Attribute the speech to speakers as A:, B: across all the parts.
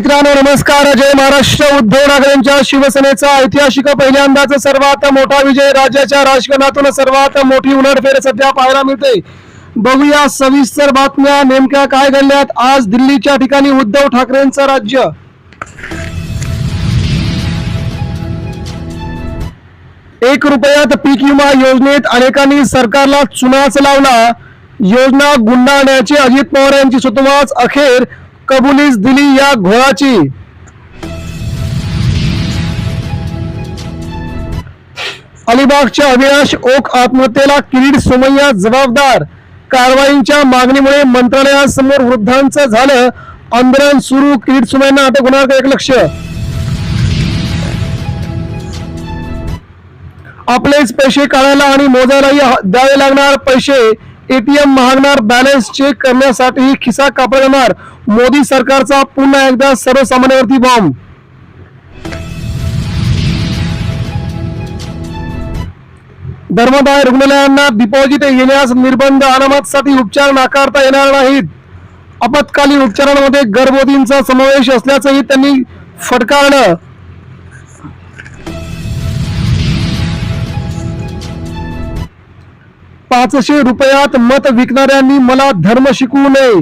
A: मित्रांनो नमस्कार. जय महाराष्ट्र. उद्धव ठाकरेंच्या शिवसेनेचा ऐतिहासिक पहिल्यांदाच सर्वात मोठा विजय राज्याच्या राजकारणातून सर्वात मोठी उलटफेर सध्या पाहायला मिळते. बघूया सविस्तर बातम्या. नेमक्या काय घडल्यात? आज दिल्लीच्या ठिकाणी उद्धव ठाकरेंचं राज्य. एक रुपयात पीक विमा योजनेत अनेकांनी सरकारला चुनाच लावला. योजना गुंडाळण्याची अजित पवार यांची सुतवाच अखेर कबुलीच दिली या घोळाची. अलिबागच्या अविनाश ओक आत्महत्येला किरीट सोमय्या जबाबदार. कारवाईच्या मागणीमुळे मंत्रालयासमोर वृद्धांचं झालं आंदोलन सुरू. किरीट सोमय्यांना अटक होणार का एक लक्ष. आपलेच पैसे काढायला आणि मोजायलाही द्यावे लागणार पैसे. एटीएम महागणार बॅलन्स चेक करण्यासाठी खिसा कापला जाणार मोदी सरकारचा पुन्हा एकदा सर्वसामान्यावरती बॉम्ब धर्मदाय रुग्णालयांना डिपॉझिट येण्यास निर्बंध अनामतसाठी उपचार नाकारता येणार नाहीत. आपत्कालीन उपचारांमध्ये गर्भवतींचा समावेश असल्याचंही त्यांनी फटकारलं पाचशे रुपयात मत विकणाऱ्यांनी मला धर्म शिकवू नये.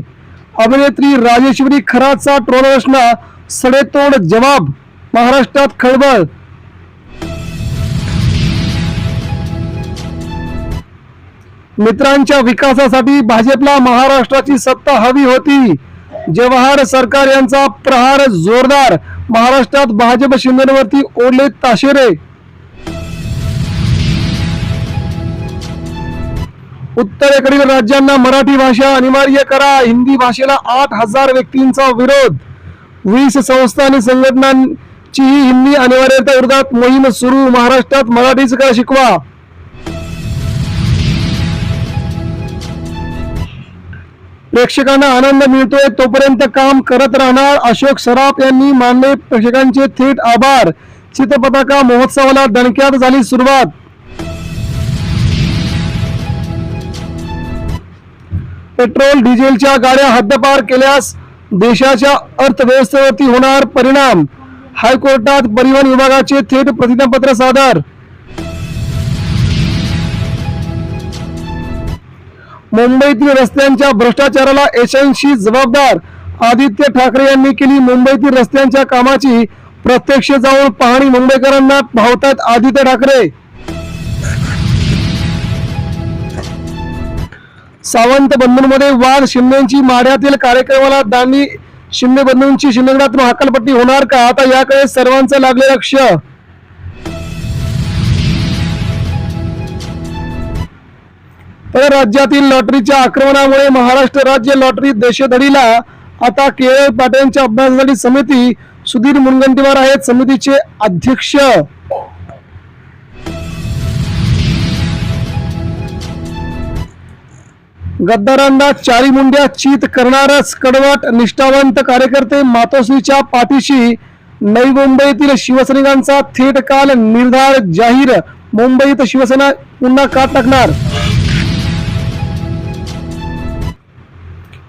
A: अभिनेत्री राजेश्वरी खराचा ट्रोलर्सना सडेतोड जवाब महाराष्ट्रात खळबळ. मित्रांच्या विकासासाठी भाजपला महाराष्ट्राची सत्ता हवी होती. जवाहर सरकार यांचा प्रहार जोरदार. महाराष्ट्रात भाजप शिंदेवरती ओढले ताशेरे. उत्तरेकडील राज्यांना मराठी भाषा अनिवार्य करा. हिंदी भाषेला आठ हजार व्यक्तींचा विरोध. वीस संस्था आणि संघटनांचीही हिंदी अनिवार्यता विरोधात मोहीम सुरू. महाराष्ट्रात मराठीच का शिकवा? प्रेक्षकांना आनंद मिळतोय तोपर्यंत काम करत राहणार अशोक सराफ यांनी मानले प्रेक्षकांचे थेट आभार. चित्रपटाका महोत्सवाला दणक्यात झाली सुरुवात. पेट्रोल डिझेलच्या गाड्या हद्दपार केल्यास देशाच्या अर्थव्यवस्थेवरती होणार परिणाम. हायकोर्टात परिवहन विभागाचे थेट प्रतिज्ञापत्र सादर. मुंबईतील रस्त्यांच्या भ्रष्टाचाराला एजन्सी जबाबदार आदित्य ठाकरे यांनी केली मुंबईतील रस्त्यांच्या कामाची प्रत्यक्ष जाऊन पाहणी. मुंबईकरांना भावतात आदित्य ठाकरे. सावंत बंधूंमध्ये वाघ शिंदेची माढ्यातील कार्यक्रमाला दांडी. शिंदे बंधूंची शिंदेगडातून हकालपट्टी होणार का? आता याकडे सर्वांचं लागले लक्ष. तर राज्यातील लॉटरीच्या आक्रमणामुळे महाराष्ट्र राज्य लॉटरी देशधडीला आता केरळ पाट्यांच्या अभ्यासासाठी समिती सुधीर मुनगंटीवार आहेत. समितीचे अध्यक्ष गद्दारांना चारी मुंड्या चित करणारच कडवट निष्ठावंत कार्यकर्ते मातोश्रीच्या पाठीशी नवी मुंबईतील शिवसैनिकांचा थेट काल निर्धार जाहीर. मुंबईत शिवसेना पुन्हा का टाकणार.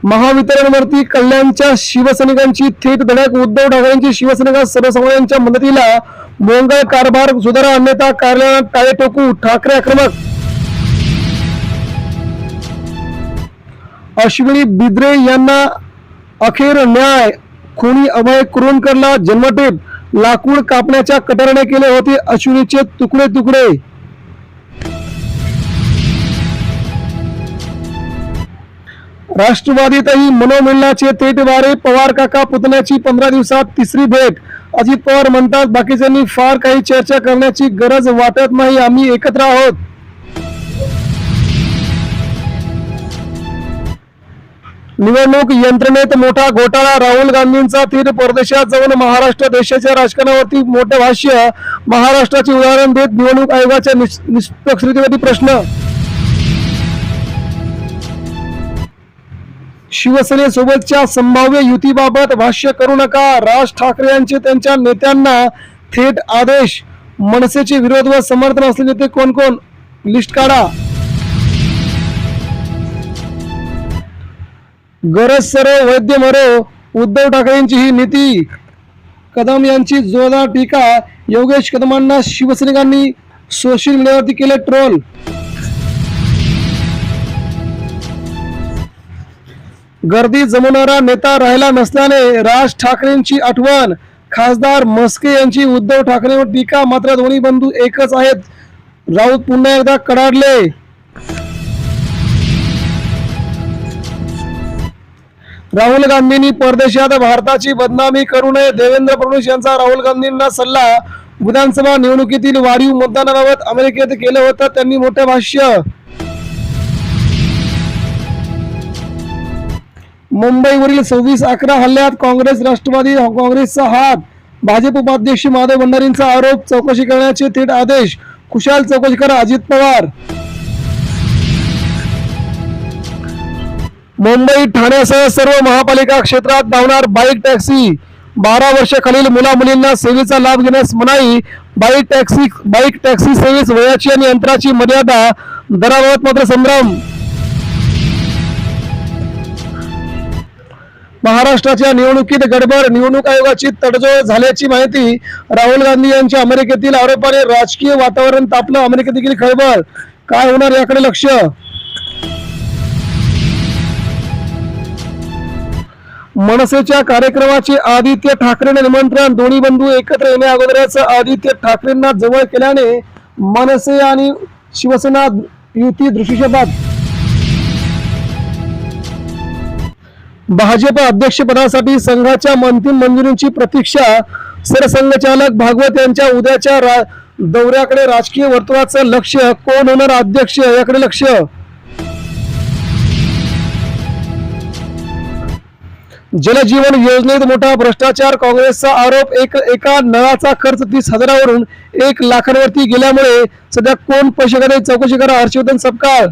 A: महावितरणवरती कल्याणच्या शिवसैनिकांची थेट धडक उद्धव ठाकरेंची शिवसैनिक सर्वसामान्यांच्या मदतीला मोंगळ कारभार सुधारा अन्यथा कार्यालयात टाळे टोकू ठाकरे आक्रमक अश्विनी बिद्रे यांना अखेर न्याय. खुनी अभय कुरुणकरला जन्मठेप. लाकूड कापण्याच्या कटारने केले होते अश्विनीचे तुकडे तुकडे. राष्ट्रवादीतही मनोमिलनाचे थेट वारे पवार काका पुतण्याची पंधरा दिवसात तिसरी भेट. अजित पवार म्हणतात बाकीच्यांनी फार काही चर्चा करण्याची गरज वाटत नाही आम्ही एकत्र आहोत. निवडणूक यंत्रणेत मोठा घोटाळा. राहुल गांधींचा तीर परदेशात जाऊन महाराष्ट्र देशाच्या राजकारणावरती मोठे भाष्य. महाराष्ट्राचे उदाहरण देत निवडणूक आयोगाच्या निष्पक्षतेवरती प्रश्न. शिवसेनेसोबतच्या संभाव्य युतीबाबत भाष्य करू नका. राज ठाकरे यांचे त्यांच्या नेत्यांना थेट आदेश. मनसेचे विरोध व समर्थन असलेले नेते कोण कोण लिस्ट काढा. गरज सरो वैद्य मरो उद्धव ठाकरेंची ही नीती. कदम यांची जोरदार टीका. योगेश कदमांना शिवसैनिकांनी सोशल मीडियावरती केले ट्रोल. गर्दी जमवणारा नेता राहिला नसल्याने राज ठाकरेंची आठवण. खासदार मस्के यांची उद्धव ठाकरेंवर टीका. मात्र दोन्ही बंधू एकच आहेत. राऊत पुन्हा एकदा कडाडले. राहुल गांधींनी परदेशात भारताची बदनामी करू नये. देवेंद्र फडणवीस यांचा राहुल गांधींना सल्ला. विधानसभा निवडणुकीतील वाढीव मतदानाबाबत अमेरिकेत केलं होतं त्यांनी मोठं भाष्य. मुंबईवरील सव्वीस अकरा हल्ल्यात काँग्रेस राष्ट्रवादी काँग्रेसचा हात. भाजप उपाध्यक्ष माधव भंडारींचा आरोप चौकशी करण्याचे थेट आदेश. खुशाल चौकशी करा अजित पवार. मुंबई ठाण्यासह सर्व महापालिका क्षेत्रात धावणार बाईक टॅक्सी. बारा वर्षाखालील मुला मुलींना सेवेचा लाभ घेण्यास मनाई. बाईक टॅक्सी बाईक टॅक्सी सेवेस वयाची आणि अंतराची मर्यादा. दराबाबत मात्र संभ्रम. महाराष्ट्राच्या निवडणुकीत गडबड निवडणूक आयोगाची तडजोड झाल्याची माहिती राहुल गांधी यांच्या अमेरिकेतील आरोपाने राजकीय वातावरण तापलं अमेरिकेत देखील खळबळ. काय होणार याकडे लक्ष? मनसेच्या कार्यक्रमाचे आदित्य ठाकरेंना निमंत्रण. दोन्ही बंधू एकत्र येण्या अगोदरच आदित्य ठाकरेंना जवळ केल्याने मनसे आणि शिवसेना युती दृष्टिक्षेपात भाजप अध्यक्षपदासाठी संघाच्या अंतिम मंजुरीची प्रतीक्षा सरसंघचालक भागवत यांच्या उद्याच्या रा- दौऱ्याकडे राजकीय वर्तुळाचं लक्ष कोण होणार? अध्यक्ष याकडे लक्ष. जलजीवन योजनेत मोठा भ्रष्टाचार काँग्रेसचा आरोप एक एका नळाचा खर्च तीस हजारावरून एक लाखांवरती गेल्यामुळे सध्या कोण पैसे करे चौकशी करा. हर्षवर्धन सपकाळ.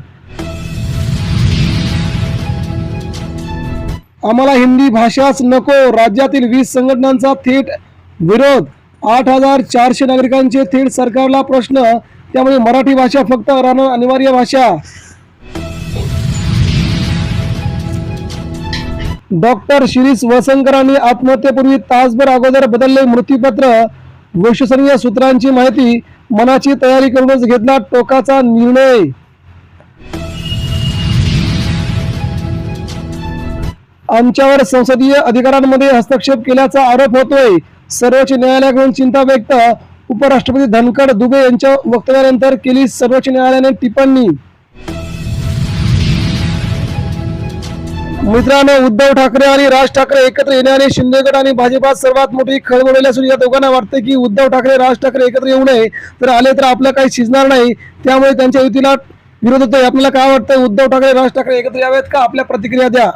A: आम्हाला हिंदी भाषाच नको. राज्यातील वीस संघटनांचा थेट विरोध. आठ हजार चारशे नागरिकांचे थेट सरकारला प्रश्न. त्यामुळे मराठी भाषा फक्त राहणं अनिवार्य भाषा. डॉक्टर शिरीष वसंकरांनी आत्महत्येपूर्वी तासभर अगोदर बदलले मृत्यूपत्र. विश्वसनीय सूत्रांची माहिती मनाची तयारी करूनच घेतला टोकाचा निर्णय. आमच्यावर संसदीय अधिकारांमध्ये हस्तक्षेप केल्याचा आरोप होतोय. सर्वोच्च न्यायालयाकडून चिंता व्यक्त. उपराष्ट्रपती धनखड दुबे यांच्या वक्तव्यानंतर केली सर्वोच्च न्यायालयाने टिप्पणी. मित्रांनो उद्धव ठाकरे आणि राज ठाकरे एकत्र येण्याने शिंदेगड आणि भाजपात सर्वात मोठी खळबळ उडाली असून या दोघांना वाटते की उद्धव ठाकरे राज ठाकरे एकत्र येऊ नये. तर आले तर आपलं काही शिजणार नाही. त्यामुळे त्यांच्या युतीला विरोध होतोय. आपल्याला काय वाटतंय? उद्धव ठाकरे राज ठाकरे एकत्र यावेत का? आपल्या प्रतिक्रिया द्या.